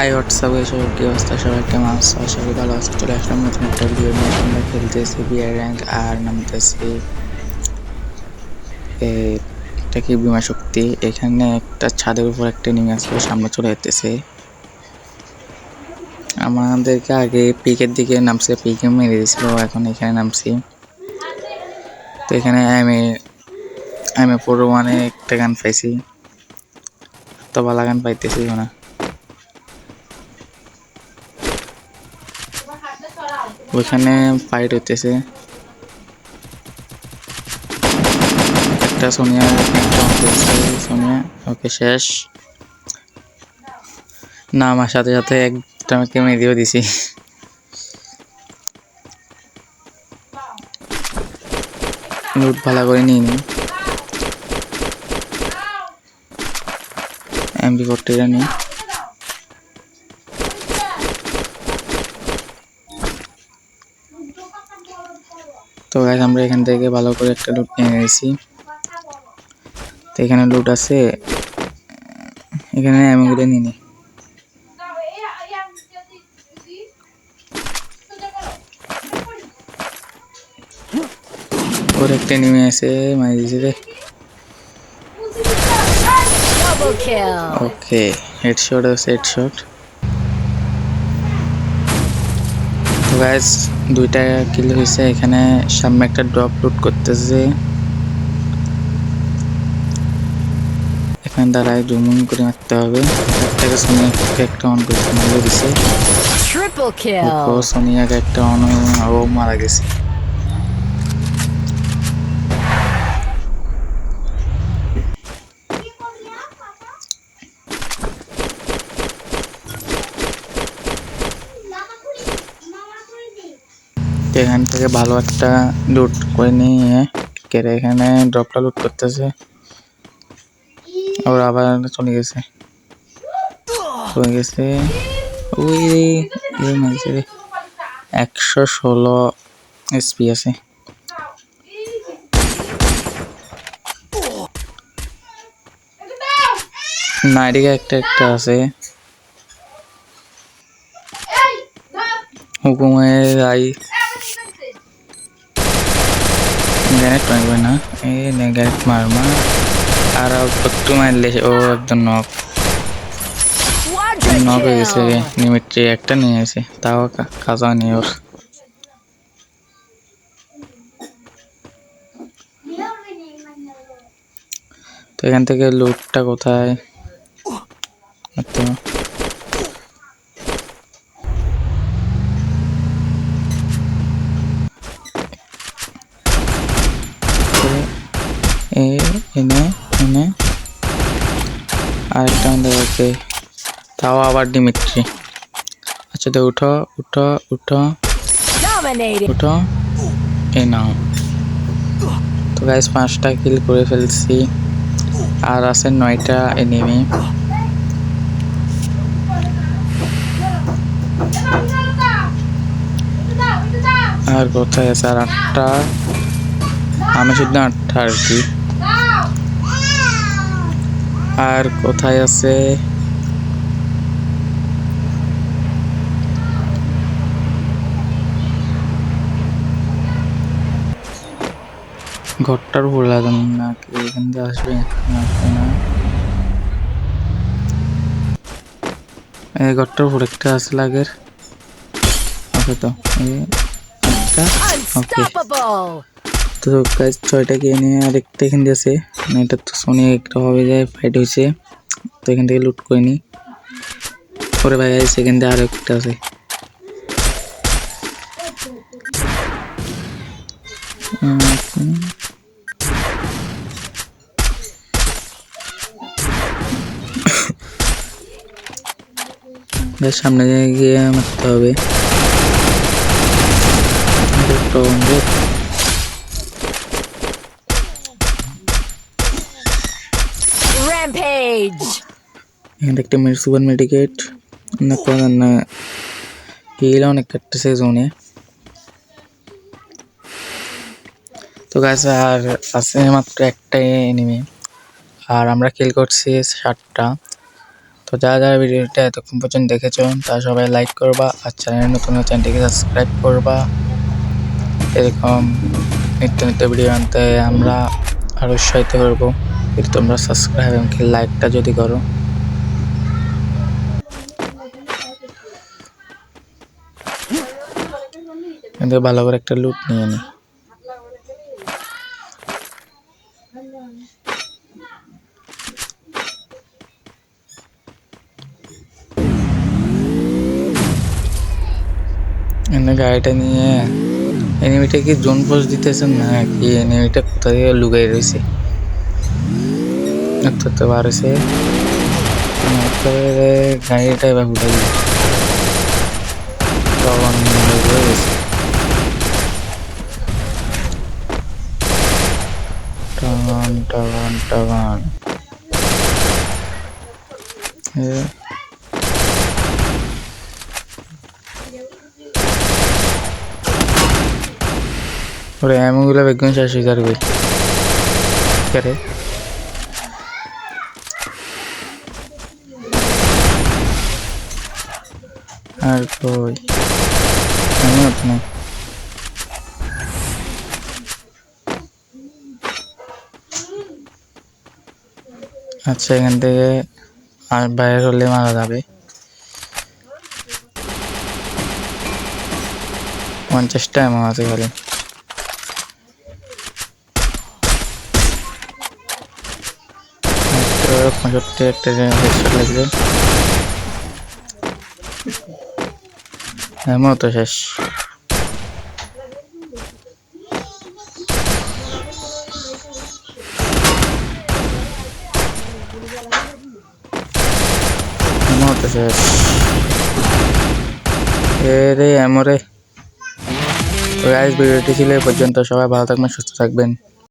High WhatsApp এসব কি অবস্থা? সবাই কেমন আছো? করি ভালো আছে। চলে আসলাম নতুন একটা ভিডিও নিয়ে। আমরা খেলতেছি বিআর র্যাঙ্ক আর নামতেছি এ- এটা কি বিমা শক্তি? এখানে একটা ছাদের উপর একটা নেমে আসলো সামনে চলে যেতেছে। আমাদেরকে আগে পিকের দিকে নামছে পিকে মেরে দিয়েছিল, এখন এখানে নামছি। তো এখানে আমি আমি পুরো মানে একটা গান পাইছি। তো ভালো গান পাইতেছি না ওইখানে ফাইট হইতেছে। একটা সোনিয়া সোনিয়া ওকে শেষ। না, আমার সাথে সাথে একটা আমাকে মেরেও দিছি। লুট ভালো করে নিয়ে নি। এমবি করতে জানি। তো গাইজ আমরা এখান থেকে ভালো করে একটা লুট নিয়ে নিয়েছি। তো এখানে লুট আছে। এখানে এমনগুলো নিয়ে নি। ওর একটা নেমে আছে মারি দিয়েছে রে. ওকে হেডশট আছে হেডশট গাইজ দুইটা কিল হয়েছে এখানে সামনে একটা ড্রপ লুট করতেছে। এখানে দাঁড়ায় জুমুন করে মারতে হবে। একটাকে সোনিয়াকে একটা অন করে মারলে দিছে. সোনিয়াকে একটা অন ও মারা গেছে। এখান থেকে ভালো একটা লুট করে নিয়ে কেড়ে এখানে ড্রপটা লুট করতেছে। ওর আবার চলে গেছে। চলে গেছে। ওই রে একশো ষোলো এসপি আছে। না একটা একটা আছে। হুকুমের আই গ্যানেট মারবে না। এ নে গ্যানেট মারমা আর একটু মারলে ও একদম নক নক হয়ে গেছে নিমিট্রি একটা নিয়ে গেছে। তাও কাজা নেই ওর। তো এখান থেকে লুটটা কোথায়? তো এ এনে এনে আরেকটা আমাদের আছে তাও আবার ডিমিট্রি আচ্ছা তো উঠো উঠো উঠো. উঠো। এই নাও। তো গাইস পাঁচটা কিল করে ফেলছি। আর আছে নয়টা এনিমি আর কোথায় আছে? আর আটটা। আমি শুধু আটটা আর কি। আর কোথায় আছে? ঘরটার উপর লাগানো না, কি এখান দিয়ে আসবে? না এই ঘরটার উপর একটা আছে লাগের। আছে তো একটা ওকে. তো গাইজ ছয়টা গিয়ে নিয়ে আরেকটা এখান দিয়ে আছে। মানে এটা তো সোনি একটা হবে যায় ফাইট হয়েছে। তো এখান থেকে লুট করে নি পরে ভাই গাইজ এখান দিয়ে আরও একটা আছে। সামনে গিয়ে মারতে হবে। Rampage. এখানে একটা মেড সুপার মেডিকেট না কোন না হিল অনেক কাটতেছে জোনে তো গাছ আর আছে মাত্র একটাই এনিমি আর আমরা কিল করছি ষাটটা তো যারা যারা ভিডিওটা এতক্ষণ পর্যন্ত দেখেছ তারা সবাই লাইক করবা, আর চ্যানেল নতুন চ্যানেলটিকে সাবস্ক্রাইব করবা। এরকম নিত্য নিত্য ভিডিও আনতে আমরা আরও উৎসাহিত করব। যদি তোমরা সাবস্ক্রাইব এবং লাইকটা যদি করো। কিন্তু ভালো করে একটা লুট নিয়ে নি। গাড়িটা নিয়ে। এনিমিটা কি জোন পোস্ট দিতেছেন না, কি এনিমিটা কোথা থেকে লুকাই রয়েছে? ধরতে পারছে গাড়িটা এবার উঠাই তখন হয়ে গেছে। টান টান টান। এ। ওরে এমনগুলো বেগুন চাষ শিকার করি করে আর কই? আমি আচ্ছা এখান থেকে আর বাইরে হলে মারা যাবে। পঞ্চাশটা এমন আছে খালি। পঁয়ষট্টি একটা লাগবে। এমন তো শেষ। এ রে, এমরে। ভিডিওটি ছিল এই পর্যন্ত। সবাই ভালো থাকবেন, সুস্থ থাকবেন।